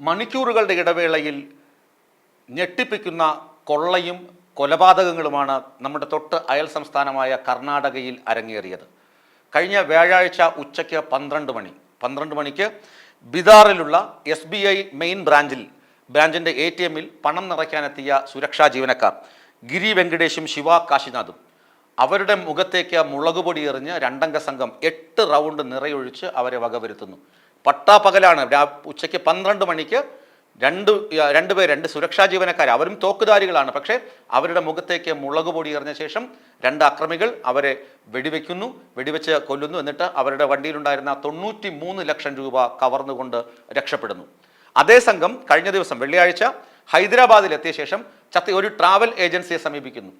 മണിക്കൂറുകളുടെ ഇടവേളയിൽ ഞെട്ടിപ്പിക്കുന്ന കൊള്ളയും കൊലപാതകങ്ങളുമാണ് നമ്മുടെ തൊട്ട് അയൽ സംസ്ഥാനമായ കർണാടകയിൽ അരങ്ങേറിയത്. കഴിഞ്ഞ വ്യാഴാഴ്ച ഉച്ചയ്ക്ക് പന്ത്രണ്ട് മണി പന്ത്രണ്ട് മണിക്ക് ബിദാറിലുള്ള എസ് ബി ഐ മെയിൻ ബ്രാഞ്ചിൽ ബ്രാഞ്ചിന്റെ എ ടി എമ്മിൽ പണം നിറയ്ക്കാനെത്തിയ സുരക്ഷാ ജീവനക്കാർ ഗിരി വെങ്കടേഷും ശിവ കാശിനാഥും. അവരുടെ മുഖത്തേക്ക് മുളകുപൊടി എറിഞ്ഞ് രണ്ടംഗ സംഘം എട്ട് റൗണ്ട് നിറയൊഴിച്ച് അവരെ വകവരുത്തുന്നു. പട്ടാപ്പകലാണ്. ഉച്ചയ്ക്ക് പന്ത്രണ്ട് മണിക്ക് രണ്ട് രണ്ടുപേർ രണ്ട് സുരക്ഷാ ജീവനക്കാർ അവരും തോക്കുധാരികളാണ്. പക്ഷേ അവരുടെ മുഖത്തേക്ക് മുളക് പൊടി എറിഞ്ഞ ശേഷം രണ്ട് അക്രമികൾ അവരെ വെടിവെക്കുന്നു വെടിവെച്ച് കൊല്ലുന്നു. എന്നിട്ട് അവരുടെ വണ്ടിയിലുണ്ടായിരുന്ന തൊണ്ണൂറ്റി മൂന്ന് ലക്ഷം രൂപ കവർന്നുകൊണ്ട് രക്ഷപ്പെടുന്നു. അതേ സംഘം കഴിഞ്ഞ ദിവസം വെള്ളിയാഴ്ച ഹൈദരാബാദിൽ എത്തിയ ശേഷം ചത്തി ഒരു ട്രാവൽ ഏജൻസിയെ സമീപിക്കുന്നു.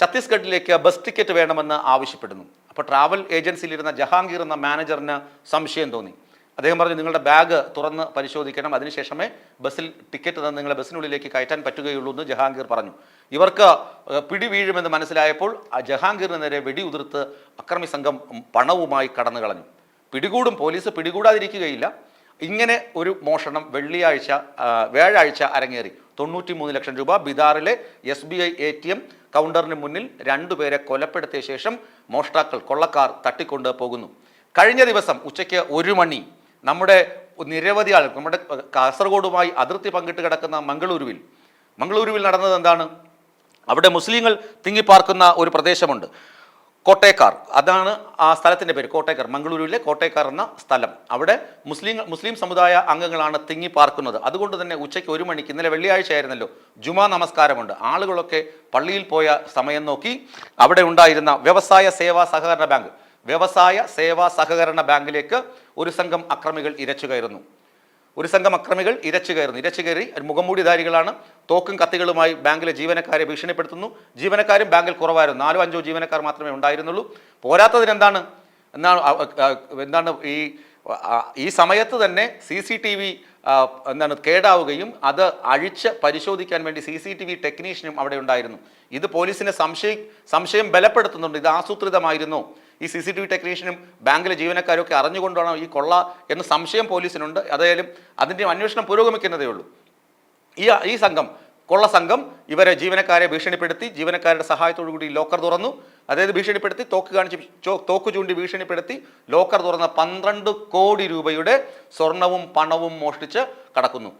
ഛത്തീസ്ഗഡിലേക്ക് ബസ് ടിക്കറ്റ് വേണമെന്ന് ആവശ്യപ്പെടുന്നു. അപ്പോൾ ട്രാവൽ ഏജൻസിയിലിരുന്ന ജഹാംഗീർ എന്ന മാനേജറിന് സംശയം തോന്നി. അദ്ദേഹം പറഞ്ഞു നിങ്ങളുടെ ബാഗ് തുറന്ന് പരിശോധിക്കണം. അതിനുശേഷമേ ബസ്സിൽ ടിക്കറ്റ് തന്ന് നിങ്ങളെ ബസ്സിനുള്ളിലേക്ക് കയറ്റാൻ പറ്റുകയുള്ളൂ എന്ന് ജഹാംഗീർ പറഞ്ഞു. ഇവർക്ക് പിടി വീഴുമെന്ന് മനസ്സിലായപ്പോൾ ജഹാംഗീറിന് നേരെ വെടിയുതിർത്ത് അക്രമി സംഘം പണവുമായി കടന്നു കളഞ്ഞു. പിടികൂടും പോലീസ് പിടികൂടാതിരിക്കുകയില്ല. ഇങ്ങനെ ഒരു മോഷണം വെള്ളിയാഴ്ച വ്യാഴാഴ്ച അരങ്ങേറി. തൊണ്ണൂറ്റി മൂന്ന് ലക്ഷം രൂപ ബിദാറിലെ S B I A T M കൗണ്ടറിന് മുന്നിൽ രണ്ടുപേരെ കൊലപ്പെടുത്തിയ ശേഷം മോഷ്ടാക്കൾ കൊള്ളക്കാർ തട്ടിക്കൊണ്ട് പോകുന്നു. കഴിഞ്ഞ ദിവസം ഉച്ചയ്ക്ക് ഒരു മണി നമ്മുടെ നിരവധി ആൾ നമ്മുടെ കാസർഗോഡുമായി അതിർത്തി പങ്കിട്ട് കിടക്കുന്ന മംഗളൂരുവിൽ. മംഗളൂരുവിൽ നടന്നത് എന്താണ്? അവിടെ മുസ്ലിങ്ങൾ തിങ്ങിപ്പാർക്കുന്ന ഒരു പ്രദേശമുണ്ട്. കോട്ടേക്കാർ. അതാണ് ആ സ്ഥലത്തിന്റെ പേര് കോട്ടേക്കാർ. മംഗളൂരുവിലെ കോട്ടേക്കാർ എന്ന സ്ഥലം. അവിടെ മുസ്ലിം മുസ്ലിം സമുദായ അംഗങ്ങളാണ് തിങ്ങി പാർക്കുന്നത് അതുകൊണ്ട് തന്നെ ഉച്ചയ്ക്ക് ഒരു മണിക്ക് ഇന്നലെ വെള്ളിയാഴ്ച ആയിരുന്നല്ലോ ജുമാ നമസ്കാരമുണ്ട്. ആളുകളൊക്കെ പള്ളിയിൽ പോയ സമയം നോക്കി അവിടെ ഉണ്ടായിരുന്ന വ്യവസായ സേവാ സഹകരണ ബാങ്ക്. വ്യവസായ സേവാ സഹകരണ ബാങ്കിലേക്ക് ഒരു സംഘം അക്രമികൾ ഇരച്ചു കയറുന്നു. ഒരു സംഘം അക്രമികൾ ഇരച്ചു കയറുന്നു. ഇരച്ചു കയറി മുഖംമൂടിധാരികളാണ് തോക്കും കത്തികളുമായി ബാങ്കിലെ ജീവനക്കാരെ ഭീഷണിപ്പെടുത്തുന്നു. ജീവനക്കാരും ബാങ്കിൽ കുറവായിരുന്നു. നാലോ അഞ്ചോ ജീവനക്കാർ മാത്രമേ ഉണ്ടായിരുന്നുള്ളൂ. പോരാത്തതിന് എന്താണ് എന്താണ് എന്താണ് ഈ ഈ സമയത്ത് തന്നെ സി സി ടി വി എന്താണ് കേടാവുകയും അത് അഴിച്ച് പരിശോധിക്കാൻ വേണ്ടി സി സി ടി വി ടെക്നീഷ്യനും അവിടെ ഉണ്ടായിരുന്നു. ഇത് പോലീസിനെ സംശയം സംശയം ബലപ്പെടുത്തുന്നുണ്ട്. ഇത് ആസൂത്രിതമായിരുന്നു. ഈ സി സി ടി വി ടെക്നീഷ്യനും ബാങ്കിലെ ജീവനക്കാരൊക്കെ അറിഞ്ഞുകൊണ്ടാണോ ഈ കൊള്ള എന്ന് സംശയം പോലീസിനുണ്ട്. അതായാലും അതിന്റെ അന്വേഷണം പുരോഗമിക്കുന്നതേ ഉള്ളൂ. ഈ ഈ സംഘം കൊള്ള സംഘം ഇവരെ ജീവനക്കാരെ ഭീഷണിപ്പെടുത്തി ജീവനക്കാരുടെ സഹായത്തോടു കൂടി ലോക്കർ തുറന്നു. അതായത് ഭീഷണിപ്പെടുത്തി തോക്ക് കാണിച്ച് തോക്ക് ചൂണ്ടി ഭീഷണിപ്പെടുത്തി ലോക്കർ തുറന്ന പന്ത്രണ്ട് കോടി രൂപയുടെ സ്വർണവും പണവും മോഷ്ടിച്ച് കടക്കുന്നു.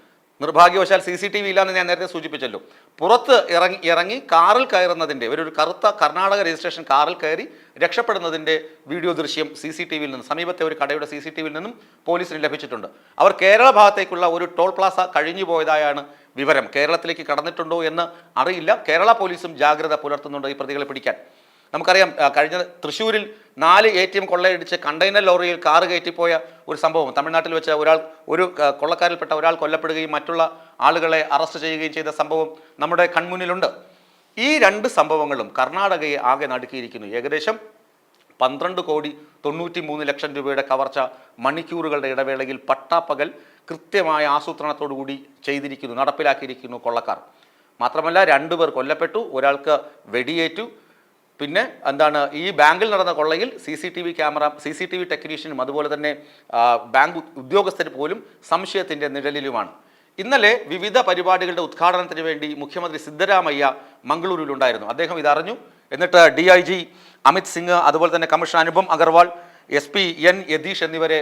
നിർഭാഗ്യവശാൽ സി സി ടി വി ഇല്ലാന്ന് ഞാൻ നേരത്തെ സൂചിപ്പിച്ചല്ലോ. പുറത്ത് ഇറങ്ങി ഇറങ്ങി കാറിൽ കയറുന്നതിന്റെ ഒരു കറുത്ത കർണാടക രജിസ്ട്രേഷൻ കാറിൽ കയറി രക്ഷപ്പെടുന്നതിന്റെ വീഡിയോ ദൃശ്യം സി സി ടി വിയിൽ നിന്ന് സമീപത്തെ ഒരു കടയുടെ സി സി ടി വിയിൽ നിന്നും പോലീസിന് ലഭിച്ചിട്ടുണ്ട്. അവർ കേരള ഭാഗത്തേക്കുള്ള ഒരു ടോൾ പ്ലാസ കഴിഞ്ഞു പോയതായാണ് വിവരം. കേരളത്തിലേക്ക് കടന്നിട്ടുണ്ടോ എന്ന് അറിയില്ല. കേരള പോലീസും ജാഗ്രത പുലർത്തുന്നുണ്ട് ഈ പ്രതികളെ പിടിക്കാൻ. നമുക്കറിയാം കഴിഞ്ഞ തൃശ്ശൂരിൽ നാല് എ ടി എം കൊള്ളയടിച്ച് കണ്ടെയ്നർ ലോറിയിൽ കാറ് കയറ്റിപ്പോയ ഒരു സംഭവം. തമിഴ്നാട്ടിൽ വെച്ച് ഒരാൾ ഒരു കൊള്ളക്കാരിൽപ്പെട്ട ഒരാൾ കൊല്ലപ്പെടുകയും മറ്റുള്ള ആളുകളെ അറസ്റ്റ് ചെയ്യുകയും ചെയ്ത സംഭവം നമ്മുടെ കൺമുന്നിലുണ്ട്. ഈ രണ്ട് സംഭവങ്ങളും കർണാടകയെ ആകെ നടുക്കിയിരിക്കുന്നു. ഏകദേശം പന്ത്രണ്ട് കോടി തൊണ്ണൂറ്റി മൂന്ന് ലക്ഷം രൂപയുടെ കവർച്ച മണിക്കൂറുകളുടെ ഇടവേളയിൽ പട്ടാപ്പകൽ കൃത്യമായ ആസൂത്രണത്തോടുകൂടി ചെയ്തിരിക്കുന്നു നടപ്പിലാക്കിയിരിക്കുന്നു കൊള്ളക്കാർ. മാത്രമല്ല രണ്ടുപേർ കൊല്ലപ്പെട്ടു ഒരാൾക്ക് വെടിയേറ്റു പിന്നെ എന്താണ് ഈ ബാങ്കിൽ നടന്ന കൊള്ളയിൽ C C T V camera C C T V ടെക്നീഷ്യനും അതുപോലെ തന്നെ ബാങ്ക് ഉദ്യോഗസ്ഥർ പോലും സംശയത്തിന്റെ നിഴലിലുമാണ്. ഇന്നലെ വിവിധ പരിപാടികളുടെ ഉദ്ഘാടനത്തിന് വേണ്ടി മുഖ്യമന്ത്രി സിദ്ധരാമയ്യ മംഗളൂരുവിലുണ്ടായിരുന്നു. അദ്ദേഹം ഇതറിഞ്ഞു. എന്നിട്ട് D I G Amit Singh അതുപോലെ തന്നെ commissioner Anupam Agarwal S P N Yathish എന്നിവരെ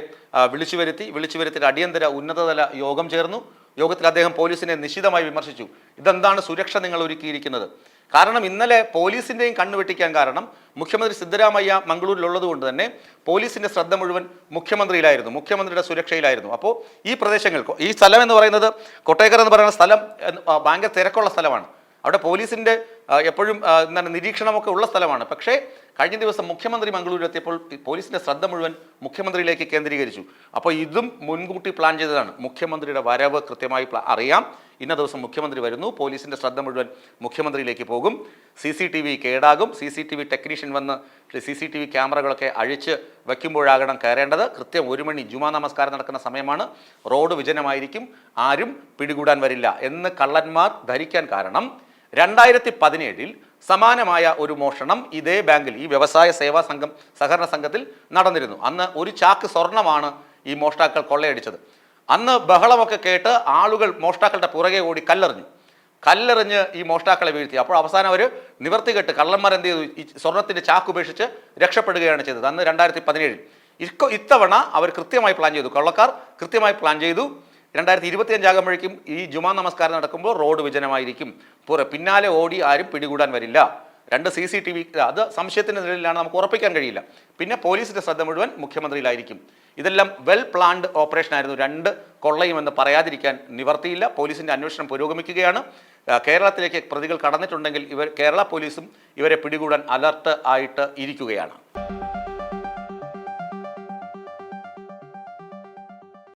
വിളിച്ചു വരുത്തി വിളിച്ചു വരുത്തിയിട്ട് അടിയന്തര ഉന്നതതല യോഗം ചേർന്നു. യോഗത്തിൽ അദ്ദേഹം പോലീസിനെ നിശിതമായി വിമർശിച്ചു. ഇതെന്താണ് സുരക്ഷ നിങ്ങൾ ഒരുക്കിയിരിക്കുന്നത്? കാരണം ഇന്നലെ പോലീസിന്റെയും കണ്ണു വെട്ടിക്കാൻ കാരണം മുഖ്യമന്ത്രി സിദ്ധരാമയ്യ മംഗളൂരിലുള്ളത് കൊണ്ട് തന്നെ പോലീസിന്റെ ശ്രദ്ധ മുഴുവൻ മുഖ്യമന്ത്രിയിലായിരുന്നു മുഖ്യമന്ത്രിയുടെ സുരക്ഷയിലായിരുന്നു. അപ്പോൾ ഈ പ്രദേശങ്ങൾ ഈ സ്ഥലം എന്ന് പറയുന്നത് കൊട്ടേക്കർ എന്ന് പറയുന്ന സ്ഥലം ഭയങ്കര തിരക്കുള്ള സ്ഥലമാണ്. അവിടെ പോലീസിന്റെ എപ്പോഴും എന്താണ് നിരീക്ഷണമൊക്കെ ഉള്ള സ്ഥലമാണ്. പക്ഷേ കഴിഞ്ഞ ദിവസം മുഖ്യമന്ത്രി ഈ പോലീസിന്റെ ശ്രദ്ധ മുഴുവൻ മുഖ്യമന്ത്രിയിലേക്ക് കേന്ദ്രീകരിച്ചു. അപ്പോൾ ഇതും മുൻകൂട്ടി പ്ലാൻ ചെയ്തതാണ്. മുഖ്യമന്ത്രിയുടെ വരവ് കൃത്യമായി അറിയാം. ഇന്ന ദിവസം മുഖ്യമന്ത്രി വരുന്നു. പോലീസിന്റെ ശ്രദ്ധ മുഴുവൻ മുഖ്യമന്ത്രിയിലേക്ക് പോകും. C C T V കേടാകും. C C T V technician വന്ന് സി സി ടി വി ക്യാമറകളൊക്കെ അഴിച്ച് വയ്ക്കുമ്പോഴാകണം കയറേണ്ടത്. കൃത്യം ഒരു മണി ജുമാ നമസ്കാരം നടക്കുന്ന സമയമാണ്. റോഡ് വിജനമായിരിക്കും. ആരും പിടികൂടാൻ വരില്ല എന്ന് കള്ളന്മാർ ധരിക്കാൻ കാരണം. രണ്ടായിരത്തി പതിനേഴിൽ സമാനമായ ഒരു മോഷണം ഇതേ ബാങ്കിൽ ഈ വ്യവസായ സേവാ സംഘം സഹകരണ സംഘത്തിൽ നടന്നിരുന്നു. അന്ന് ഒരു ചാക്ക് സ്വർണമാണ് ഈ മോഷ്ടാക്കൾ കൊള്ളയടിച്ചത്. അന്ന് ബഹളമൊക്കെ കേട്ട് ആളുകൾ മോഷ്ടാക്കളുടെ പുറകെ ഓടി കല്ലെറിഞ്ഞു. കല്ലെറിഞ്ഞ് ഈ മോഷ്ടാക്കളെ വീഴ്ത്തി. അപ്പോൾ അവസാനം അവർ നിവർത്തി കെട്ട് കള്ളന്മാർ എന്ത് ചെയ്തു? ഈ സ്വർണത്തിന്റെ ചാക്ക് ഉപേക്ഷിച്ച് രക്ഷപ്പെടുകയാണ് ചെയ്തത്. അന്ന് രണ്ടായിരത്തി പതിനേഴിൽ ഇക്കോ ഇത്തവണ അവർ കൃത്യമായി പ്ലാൻ ചെയ്തു. കൊള്ളക്കാർ കൃത്യമായി പ്ലാൻ ചെയ്തു. രണ്ടായിരത്തി ഇരുപത്തിയഞ്ചാകുമ്പോഴേക്കും ഈ ജുമാ നമസ്കാരം നടക്കുമ്പോൾ റോഡ് വിജനമായിരിക്കും. പുറ പിന്നാലെ ഓടി ആരും പിടികൂടാൻ വരില്ല. രണ്ട് സി സി ടി വി അത് സംശയത്തിന്റെ നിലയിലാണ് നമുക്ക് ഉറപ്പിക്കാൻ കഴിയില്ല. പിന്നെ പോലീസിന്റെ ശ്രദ്ധ മുഴുവൻ മുഖ്യമന്ത്രിയിലായിരിക്കും. ഇതെല്ലാം വെൽ പ്ലാൻഡ് ഓപ്പറേഷൻ ആയിരുന്നു. രണ്ട് കൊള്ളയുമെന്ന് പറയാതിരിക്കാൻ നിവർത്തിയില്ല. പോലീസിന്റെ അന്വേഷണം പുരോഗമിക്കുകയാണ്. കേരളത്തിലേക്ക് പ്രതികൾ കടന്നിട്ടുണ്ടെങ്കിൽ ഇവർ കേരള പോലീസും ഇവരെ പിടികൂടാൻ അലർട്ട് ആയിട്ട് ഇരിക്കുകയാണ്.